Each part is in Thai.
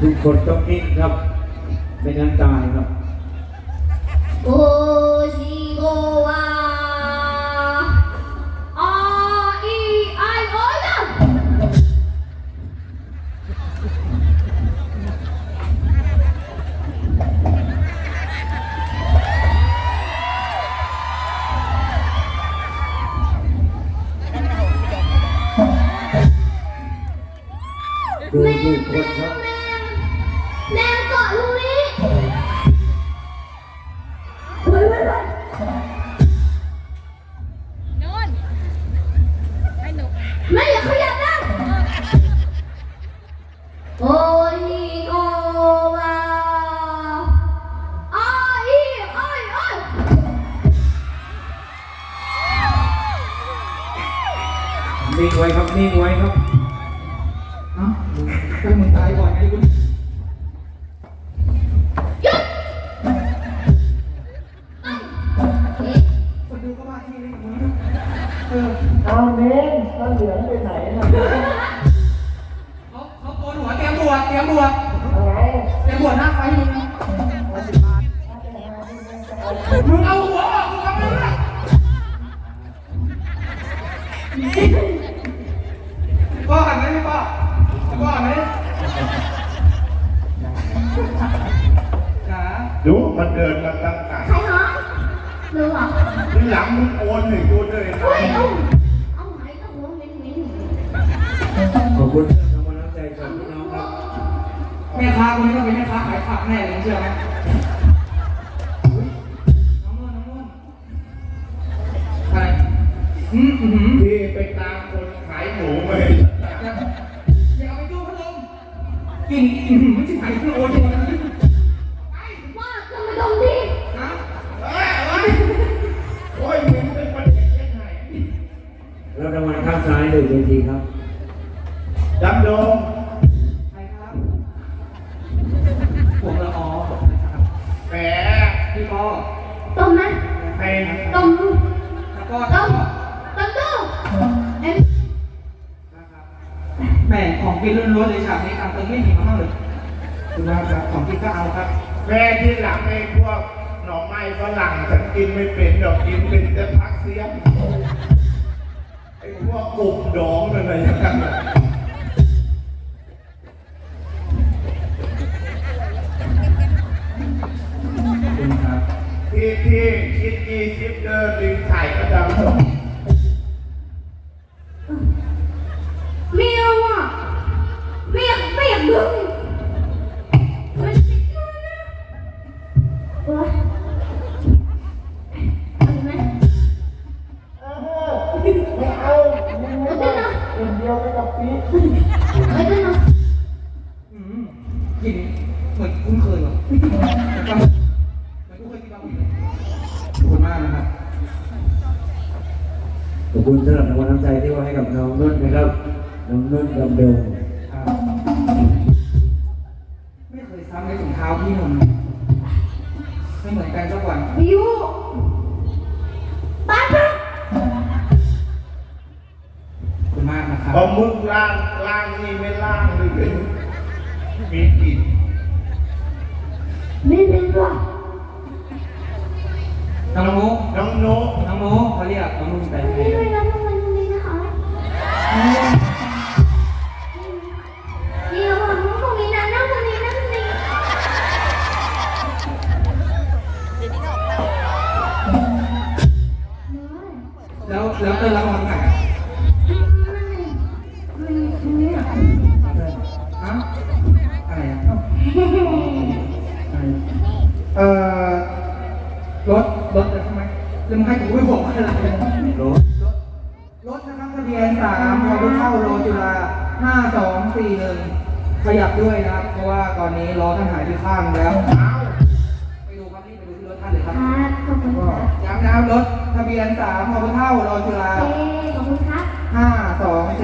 ทุกคนต้องนิ่งครับ ไม่งั้นตายครับ โอชิโกวาอาอีไอโอยะดูทุกคนครับ พ่อกันไหมพี่พ่อพ่อกันไหมจ๋าดูมันเดินมาตั้งแต่ใครฮะหรือเปล่าทีหลังมึงโอนให้กูด้วยนะเฮ้ยเอาเอาไหนก็หัวเหม็นเหม็นขอบคุณที่ทำกำลังใจจากพี่น้องครับแม่ค้าคนนี้ต้องเป็นแม่ค้าขายผักแน่เลยเชื่อไหมน้องนุ่นน้องนุ่นอะไรอืมอืมพี่ไป หนึ่งเวทีครับดำดงใครครับผมละอ๋อครับแหมพี่ปอดมนะใครดมดูแล้วก็ดแล้วมก็ดมดูเอ็มนะครับแหม่ของกินล้วนๆเลยฉากนี้ตังค์เติมไม่มีมาบ้างเลยคุณว่าครับของกินก็เอาครับ แม่ที่หลังไอ้พวกหน่อไม้ฝรั่งฉันกินไม่เป็นดอกกินเป็นแต่พักเสียมไอ้ พวกกลุ่มดองอะไรอย่างเงี้ยขอบคุณครับที่ที่คิดยี่สิบเดินดึงถ่ายกระดำดงเมียวอะไม่อยากไม่อยากดึง ขอบคุณสำหรับรางวัลน้ำใจที่ว่าให้กับน้องนุ่นนะครับ น้องนุ่นดำดงครับไม่เคยซ้ำในถุงเท้าพี่หนุ่มไม่เหมือนกันสักวันบิวบ้านปะขอบคุณมากนะครับพอมึงล่างล่างนี่ไม่ล่างเลยมีกลิ่นไม่เป็นหรอก น้องมุกน้องโนกน้องมุกเขาเรียกน้องมุกแต่ไม่ไงไม่รับรางวัลตรงนี้นะคะนี่เราบอกว่าตรงนี้นะนั่งตรงนี้นั่งตรงนี้แล้วแล้วเต้นรับรางวัล ขางรถเข้าโรจุฬา5241 ขยับด้วยนะครับ เพราะว่าตอนนี้ล้อท่านหายที่ข้างแล้ว ไปดูครับนี่ไปดูที่รถท่านเลยครับขอบคุณครับย้ำนะครับรถทะเบียน3ขอบุเท่ารอจุฬาเอ๊ะขอบคุณครับ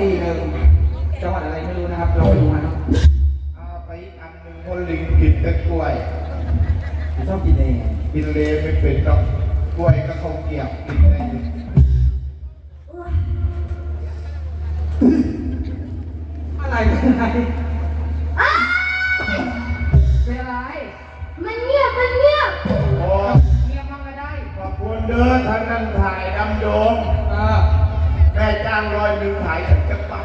5241 จังหวัดอะไรไม่รู้นะครับ เราไปดูมาครับไปอันหนึ่งคนลิงกินแต่กล้วย ชอบกินเอง กินเลไม่เป็นต้กล้วยก็คงเกี่ยวกินได้อยู่ รอ้าวเป็นอะไรมันเงียบ มันเงียบโอ้เงียบบ้างก็ได้ขอบคุณเดินทางนั้นถ่ายดำโยมเออแม่จ้างร้อยหนึ่งถ่ายฉันจะปัก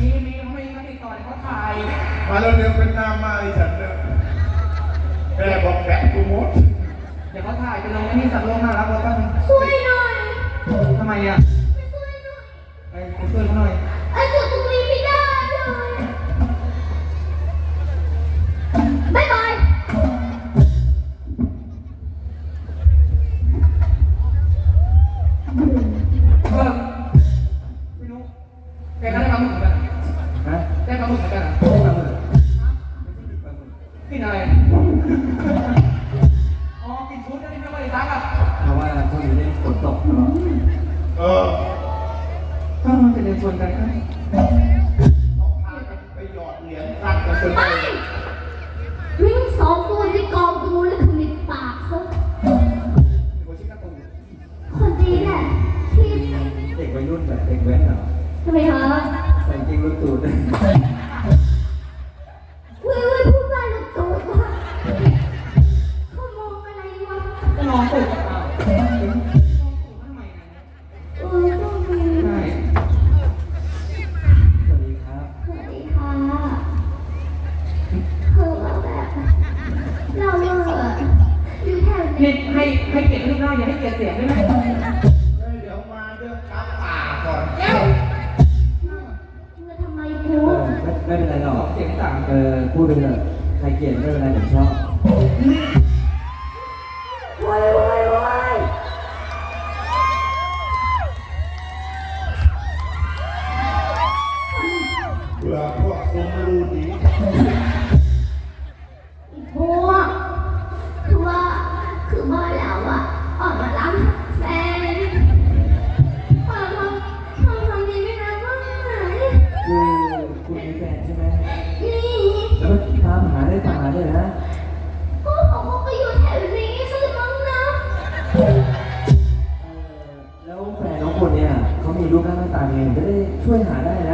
มีมีเขาไม่มาติดต่อให้เขาถ่ายมาแล้วเนี่ยเป็นหน้าไม้ฉันเนี่ยแม่บอกแบกกูหมดเดี๋ยวเขาถ่ายไปลงไอ้นี่สัตว์โลกน่ารักแล้วก็ช่วยหน่อยทำไมอะไปช่วยเขาหน่อย เดินชวนกันก็ไปหยอดเหรียญตักกันจนไปได้วิ่งสองตัวที่กองดูแล้วขมิบปากซะคชิกาตูคนดีแหละที่เด็กวัยรุ่นแบบเด็กแว้นเหรอทำไมคะใส่จริงรถตูด เออพูดไปเถอะใครเกลียดไม่เป็นไรผมชอบ ช่วยหาได้นะ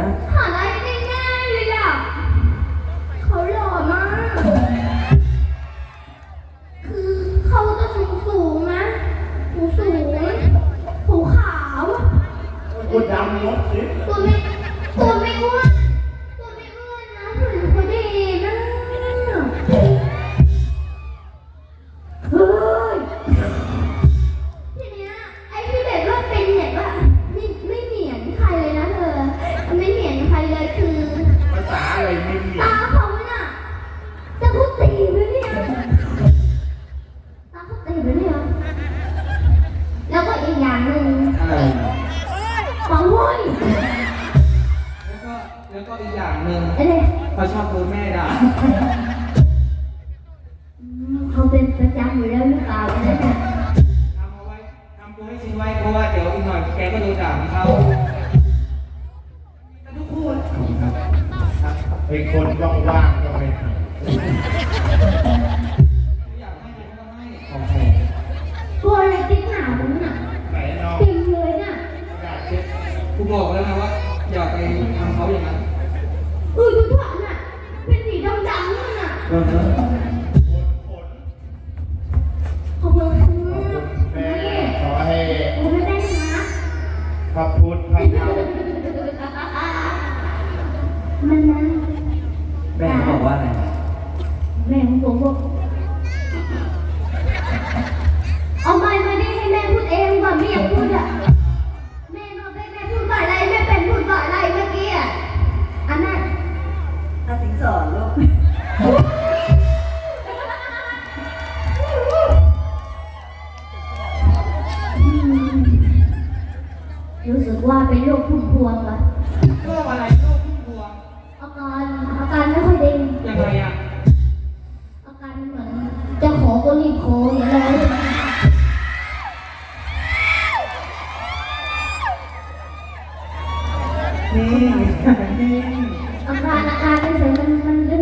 ก็อีกอย่างหนึ่งไอ้เนี่ยเขาชอบโดนแม่ด่าอืมเขาเป็นประจำอยู่แล้ว ขนขนขอบคุณค่ะแม่ขอให้ผมไม่ได้นะพระพุทธพระธรรมมันนะแม่เขาบอกว่าอะไรแม่ของผมบอกเอาไม้มาดิให้แม่พูดเองก่อนไม่อยากพูดอะ ว่าเป็นโรคพุ่มพวงว่ะโรคอะไรโรคพุ่มพวงอาการอาการไม่ค่อยดียังไงอะอาการเหมือนจะขอก็รีบขออย่างไรนี่นี่อาการอาการไม่เฉยมันมันเป็น